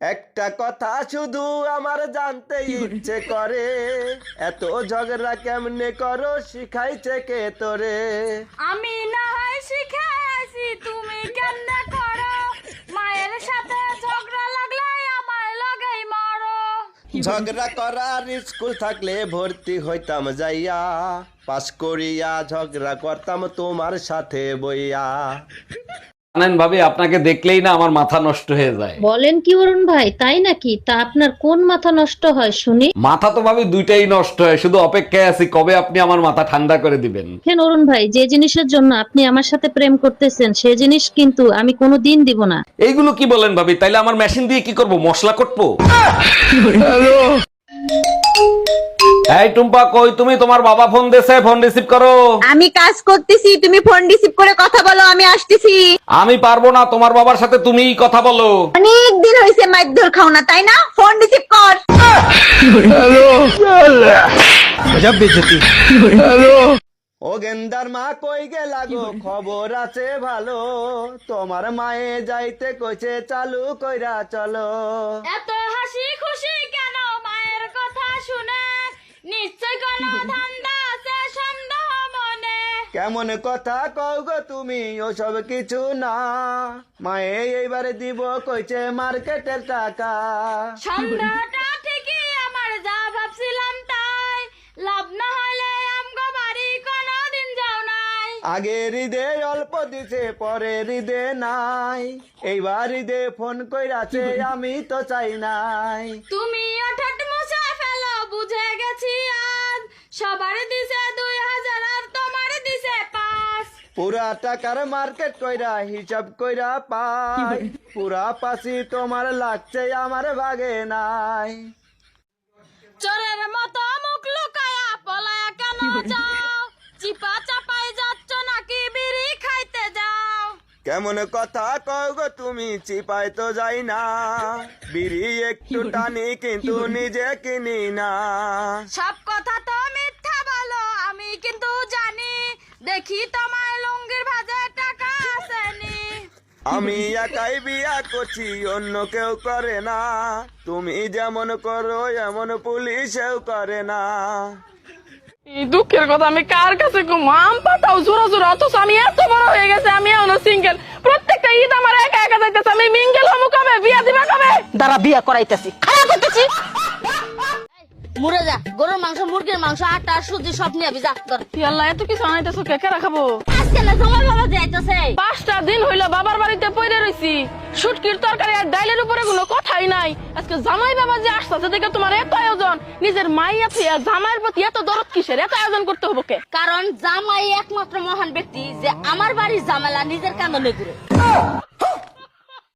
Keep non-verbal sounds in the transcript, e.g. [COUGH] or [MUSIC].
একটা কথা শুধু আমার জানতে ইচ্ছে করে। এত ঝগড়া কেমনে করো? শিখাইছে কে তোরে? আমি না হয় শিখেছি তুমি কেমনে করো? মায়ের সাথে ঝগড়া লাগলে আমায় লাগাই মারো। ঝগড়া করার স্কুল থাকলে ভর্তি হইতাম যাইয়া। পাস করিয়া ঝগড়া করতাম তোমার সাথে বইয়া। জানেন ভাবি আপনাকে দেখলেই না আমার মাথা নষ্ট হয়ে যায়। বলেন কি অরুণ ভাই তাই নাকি? তা আপনার কোন মাথা নষ্ট হয় শুনি। মাথা তো ভাবি দুইটাই নষ্ট হয় শুধু অপেক্ষায় আছি কবে আপনি আমার মাথা ঠান্ডা করে দিবেন? দেখেন অরুণ ভাই যে জিনিসের জন্য আপনি আমার সাথে প্রেম করতেছেন সে জিনিস কিন্তু আমি কোনো দিন দিব না। এইগুলো কি বলেন ভাবি? তাইলে আমার মেশিন দিয়ে কি করব? মশলা কটবো [LAUGHS] এই টুম্পা কই তুমি? তোমার বাবা ফোন দিছে ফোন রিসিভ করো। আমি কাজ করতেছি তুমি ফোন রিসিভ করে কথা বলো আমি আসতেছি। আমি পারব না তোমার বাবার সাথে তুমিই কথা বলো। অনেক দিন হয়েছে মাইদুর খাও না তাই না? ফোন রিসিভ কর। হ্যালো ও গেন্দার মা কই গেলা গো? খবর আছে ভালো। তোমার মায়ে যাইতে কইছে চালু কইরা চলো। এত হাসি খুশি কেন? মায়ের কথা শুনে নিশ্চয় কোনো ধান্দা আছে সন্দেহ মনে। কেমন কথা কও গো তুমি ওসব কিছু না। মায়ে এইবারে দিব কইছে মার্কেটের টাকা। সন্দেহটা ঠিকই আমার যা ভাবছিলাম তাই। লাভ না হলে আমগো বাড়ি কোনোদিন যাও নাই। আগে হৃদে অল্প দিছে পরে হৃদে নাই। এইবার হৃদে ফোন কইরাছে আমি তো চাই নাই। তুমি ওঠট সবার দিছে দুই হাজার আর তোমার দিছে পাঁচ। পুরা টাকার মার্কেট কইরা হিসাব কইরা পাই। পুরা পাশি তোমার লাগছে আমার ভাগে নাই। চোরের মতো মুখ লুকায়া পলায়া কেন যাও? চিপা চাপাই যাচ্ছ নাকি বিড়ি খাইতে যাও? কেমন কথা কও গো তুমি চিপাই তো যাই না। বিড়ি একটু টানি কিন্তু নিজে কিনি না। সব কথা দেখি তোমার লুঙ্গির ভাজে টাকা আসেনি আমি একাই বিয়া করছি অন্য কেউ করে না। তুমি যেমন করো এমন পুলিশেও করে না। এই দুঃখের কথা আমি কার কাছে গো মাম পাঠাও জোরা জোরা অথচ আমি এত বড় হয়ে গেছে আমি এখনও সিঙ্গেল প্রত্যেকটা ঈদ আমার একা একা যাইতেছে আমি মিঙ্গেল হমু কবে? বিয়া দিবা কবে? দ্বারা বিয়া করাইতেছি। খারাপ করতেছি? মুড়ে যা গরুর মাংস মুরগির মাংস আটা সুজি সব নিয়ে যা ধর। ইয়াল্লা এত কিছু আনাইতেছো রাখাবো? আজকে না জমার বাবা যাইতেছে। পাঁচটা দিন হইল বাবার বাড়িতে পড়ে রইছি। শুটকির তরকারি আর ডাইলের উপরে কোনো কথাই নাই। আজকে জামাই বাবা যে আসতেছে দেখে তোমার এত আয়োজন। নিজের মাইয়া থুইয়া জামাইয়ের প্রতি এত দরদ কিসের? এত আয়োজন করতে হব কে? কারণ জামাই একমাত্র মহান ব্যক্তি যে আমার বাড়ির জামেলা নিজের কান্দনে ঘুরে।